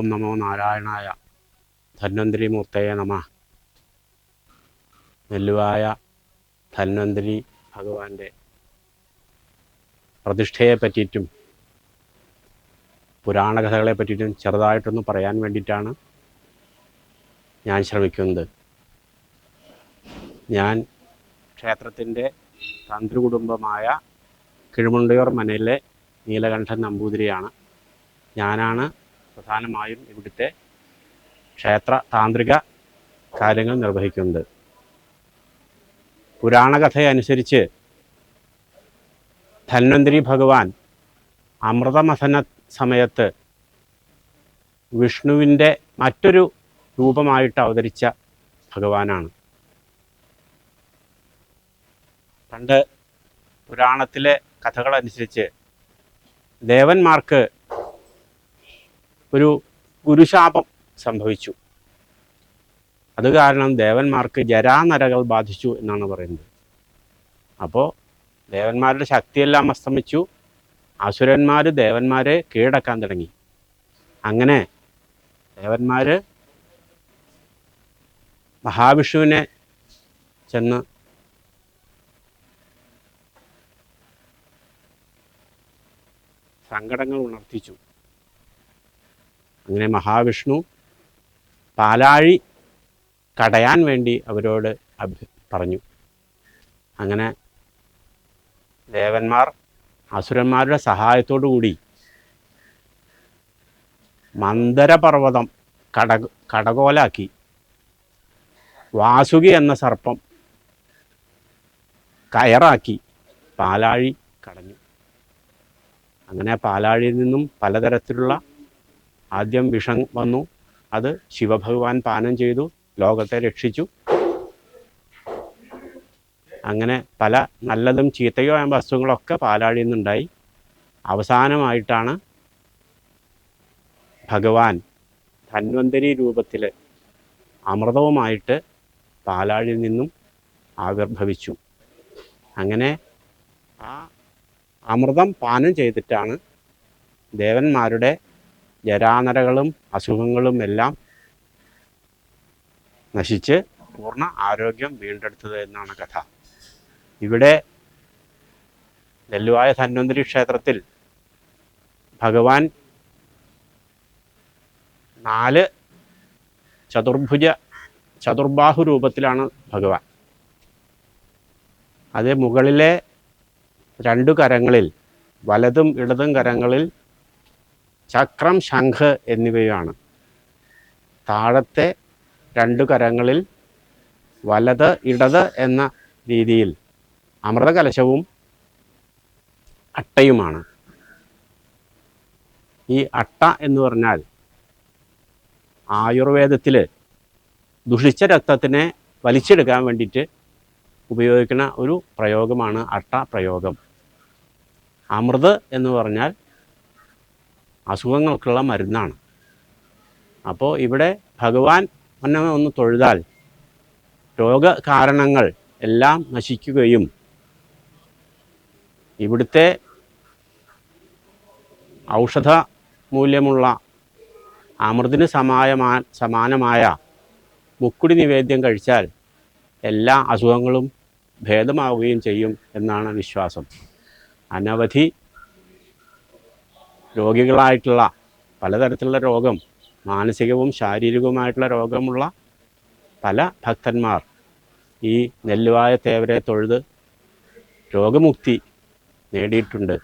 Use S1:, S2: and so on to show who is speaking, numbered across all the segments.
S1: ഓം നമോ നാരായണായ. ധന്വന്തരി മൂർത്തയെ നമ. നെല്ലുവായ ധന്വന്തരി ഭഗവാന്റെ പ്രതിഷ്ഠയെ പറ്റിയിട്ടും പുരാണ കഥകളെ പറ്റിയിട്ടും ചെറുതായിട്ടൊന്ന് പറയാൻ വേണ്ടിയിട്ടാണ് ഞാൻ ശ്രമിക്കുന്നത്. ഞാൻ ക്ഷേത്രത്തിന്റെ തന്ത്രികുടുംബമായ കിഴുമുണ്ടയൂർ മനയിലെ നീലകണ്ഠൻ നമ്പൂതിരിയാണ്. ഞാനാണ് പ്രധാനമായും ഇവിടുത്തെ ക്ഷേത്ര താന്ത്രിക കാര്യങ്ങൾ നിർവഹിക്കുന്നത് പുരാണകഥയനുസരിച്ച് ധന്വന്തരി ഭഗവാൻ അമൃതമഥന സമയത്ത് വിഷ്ണുവിന്റെ മറ്റൊരു രൂപമായിട്ട് അവതരിച്ച ഭഗവാനാണ്. പണ്ട് പുരാണത്തിലെ കഥകളനുസരിച്ച് ദേവന്മാർക്ക് ഒരു ഗുരുശാപം സംഭവിച്ചു. അത് കാരണം ദേവന്മാർക്ക് ജരാനരകൾ ബാധിച്ചു എന്നാണ് പറയുന്നത്. അപ്പോൾ ദേവന്മാരുടെ ശക്തിയെല്ലാം അസ്തമിച്ചു. അസുരന്മാർ ദേവന്മാരെ കീഴടക്കാൻ തുടങ്ങി. അങ്ങനെ ദേവന്മാർ മഹാവിഷ്ണുവിനെ ചെന്ന് സങ്കടങ്ങൾ ഉണർത്തിച്ചു. അങ്ങനെ മഹാവിഷ്ണു പാലാഴി കടയാൻ വേണ്ടി അവരോട് അഭ്യ പറഞ്ഞു. അങ്ങനെ ദേവന്മാർ അസുരന്മാരുടെ സഹായത്തോടു കൂടി മന്ദരപർവതം കട കടകോലാക്കി. വാസുകി എന്ന സർപ്പം കയറാക്കി പാലാഴി കടഞ്ഞു. അങ്ങനെ പാലാഴിയിൽ നിന്നും പലതരത്തിലുള്ള ആദ്യം വിഷം വന്നു. അത് ശിവഭഗവാൻ പാനം ചെയ്തു ലോകത്തെ രക്ഷിച്ചു. അങ്ങനെ പല നല്ലതും ചീത്തയോ ആയ വസ്തുക്കളൊക്കെ പാലാഴിയിൽ നിന്നുണ്ടായി. അവസാനമായിട്ടാണ് ഭഗവാൻ ധന്വന്തരി രൂപത്തിൽ അമൃതവുമായിട്ട് പാലാഴിൽ നിന്നും ആവിർഭവിച്ചു. അങ്ങനെ ആ അമൃതം പാനം ചെയ്തിട്ടാണ് ദേവന്മാരുടെ ജരാനരകളും അസുഖങ്ങളും എല്ലാം നശിച്ച് പൂർണ ആരോഗ്യം വീണ്ടെടുത്തത് എന്നാണ് കഥ. ഇവിടെ നെല്ലുവായ ധന്വന്തരി ക്ഷേത്രത്തിൽ ഭഗവാൻ നാല് ചതുർഭുജ ചതുർബാഹു രൂപത്തിലാണ് ഭഗവാൻ. അത് മുകളിലെ രണ്ടു കരങ്ങളിൽ വലതും ഇടതും കരങ്ങളിൽ ചക്രം ശംഖ് എന്നിവയാണ്. താഴത്തെ രണ്ടു കരങ്ങളിൽ വലത് ഇടത് എന്ന രീതിയിൽ അമൃതകലശവും അട്ടയുമാണ്. ഈ അട്ട എന്ന് പറഞ്ഞാൽ ആയുർവേദത്തിൽ ദുഷിച്ച രക്തത്തിനെ വലിച്ചെടുക്കാൻ വേണ്ടിയിട്ട് ഉപയോഗിക്കുന്ന ഒരു പ്രയോഗമാണ് അട്ട പ്രയോഗം അമൃത് എന്ന് പറഞ്ഞാൽ അസുഖങ്ങൾക്കുള്ള മരുന്നാണ്. അപ്പോൾ ഇവിടെ ഭഗവാൻ എന്നെ ഒന്ന് തൊഴുതാൽ രോഗകാരണങ്ങൾ എല്ലാം നശിക്കുകയും ഇവിടുത്തെ ഔഷധ മൂല്യമുള്ള അമൃതിന് സമായമാ സമാനമായ മുക്കുടി നിവേദ്യം കഴിച്ചാൽ എല്ലാ അസുഖങ്ങളും ഭേദമാവുകയും ചെയ്യും എന്നാണ് വിശ്വാസം. അനവധി രോഗികളായിട്ടുള്ള പലതരത്തിലുള്ള രോഗം മാനസികവും ശാരീരികവുമായിട്ടുള്ള രോഗമുള്ള പല ഭക്തന്മാർ ഈ നെല്ലുവായ തേവരെ തൊഴുത് രോഗമുക്തി നേടിയിട്ടുണ്ട്.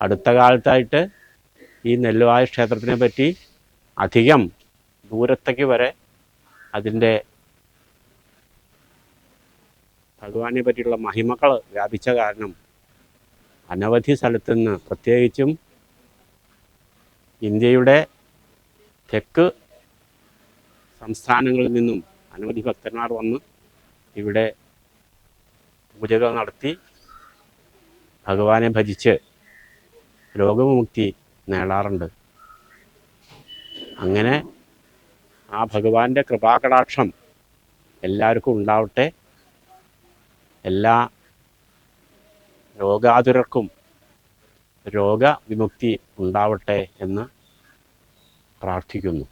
S1: അടുത്ത കാലത്തായിട്ട് ഈ നെല്ലുവായ ക്ഷേത്രത്തിനെ പറ്റി അധികം ദൂരത്തേക്ക് വരെ അതിന്റെ ഭഗവാനെ പറ്റിയുള്ള മഹിമകൾ വ്യാപിച്ച കാരണം അനവധി സ്ഥലത്തുനിന്ന് പ്രത്യേകിച്ചും ഇന്ത്യയുടെ തെക്ക് സംസ്ഥാനങ്ങളിൽ നിന്നും അനവധി ഭക്തന്മാർ വന്ന് ഇവിടെ പൂജകൾ നടത്തി ഭഗവാനെ ഭജിച്ച് രോഗമുക്തി നേടാറുണ്ട്. അങ്ങനെ ആ ഭഗവാന്റെ കൃപാകടാക്ഷം എല്ലാവർക്കും ഉണ്ടാവട്ടെ. എല്ലാ രോഗാതുരർക്കും രോഗവിമുക്തി ഉണ്ടാവട്ടെ എന്ന് പ്രാർത്ഥിക്കുന്നു.